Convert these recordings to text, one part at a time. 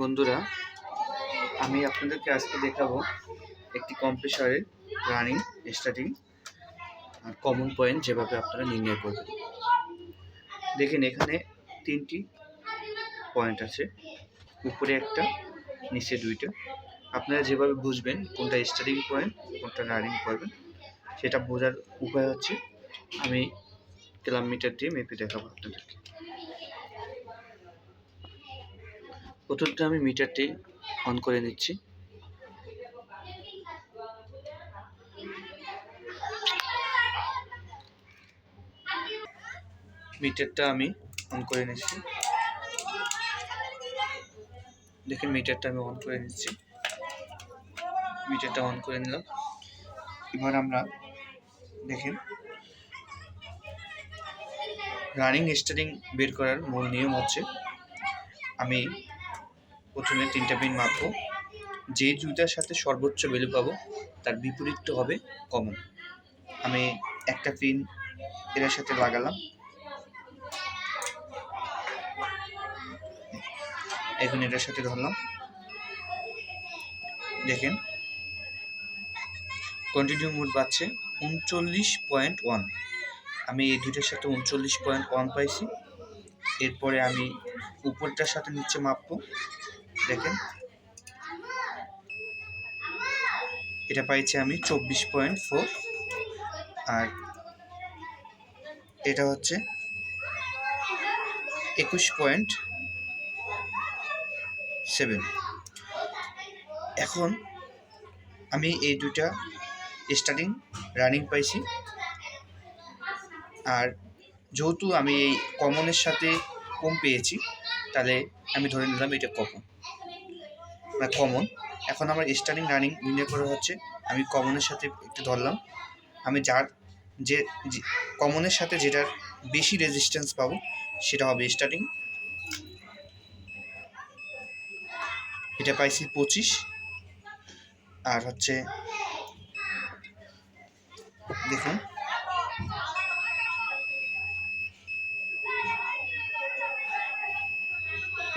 বন্ধুরা, আমি আপনাদেরকে আজকে দেখাবো একটি কম্প্রেসারের রানিং, স্টার্টিং কমন পয়েন্ট যেভাবে আপনারা নির্ণয় করবেন। দেখেন এখানে তিনটি পয়েন্ট আছে, উপরে একটা, নিচে দুইটা। আপনারা যেভাবে বুঝবেন কোনটা স্টার্টিং পয়েন্ট, কোনটা রানিং পয়েন্ট, সেটা বোঝার উপায় হচ্ছে, আমি কিলোমিটার দিয়ে মেপে দেখাবো আপনাদেরকে। প্রথমটা আমি মিটারটি অন করে নিচ্ছি। মিটারটা আমি অন করে নিচ্ছি। দেখেন মিটারটা আমি অন করে নিচ্ছি। মিটারটা অন করে নিলাম। এবার আমরা দেখেন রানিং স্টারিং বের করার মূল নিয়ম হচ্ছে আমি প্রথমে তিনটা পিন মাপবো। যে দুইটার সাথে সর্বোচ্চ ভ্যালু পাবো, তার বিপরীতটা হবে কমন আমি একটা পিন এটার সাথে লাগালাম। এখন এটার সাথে ধরলাম। দেখেন। কন্টিনিউ মোড বাড়ছে উনচল্লিশ পয়েন্ট ওয়ান আমি এই দুইটার সাথে উনচল্লিশ পয়েন্ট ওয়ান পাইছি। এরপরে আমি উপরটার সাথে নিচে মাপবো। দেখেন। এটা পাইছি আমি চব্বিশ পয়েন্ট ফোর। আর এটা হচ্ছে একুশ পয়েন্ট সেভেন। এখন আমি এই দুটা স্টার্টিং, রানিং পাইছি। আর যেহেতু আমি এই কমনের সাথে কম পেয়েছি, তাহলে আমি ধরে নিলাম এটা কমন। কমন এখন আমার স্টার্টিং রানিং নির্ণয় করা হচ্ছে। আমি কমনের সাথে একটু ধরলাম। আমি যার যে কমনের সাথে যেটার বেশি রেজিস্ট্যান্স পাবো, সেটা হবে স্টার্টিং এটা পাইছি পঁচিশ। আর হচ্ছে, দেখুন।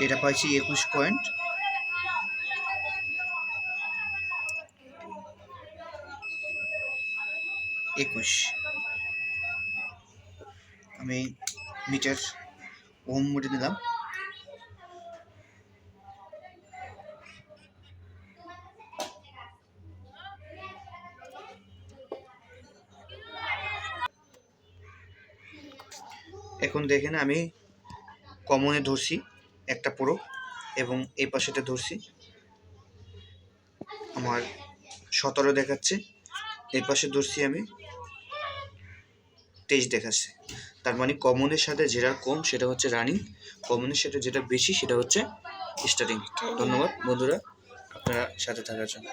এটা পাইছি একুশ পয়েন্ট একুশ। আমি মিটার ওম মুড়ে দিলাম এখন দেখেন আমি কমনে ধরছি একটা পুরো এবং এই পাশেটা ধরছি। আমার সতেরো দেখাচ্ছে। এই পাশে ধরছি আমি। তেইশ দেখাচ্ছে। তার মানে কমনের সাথে যেটা কম সেটা হচ্ছে রানিং। কমনের সাথে যেটা বেশি সেটা হচ্ছে স্টার্টিং ধন্যবাদ বন্ধুরা আপনারা সাথে থাকার জন্য।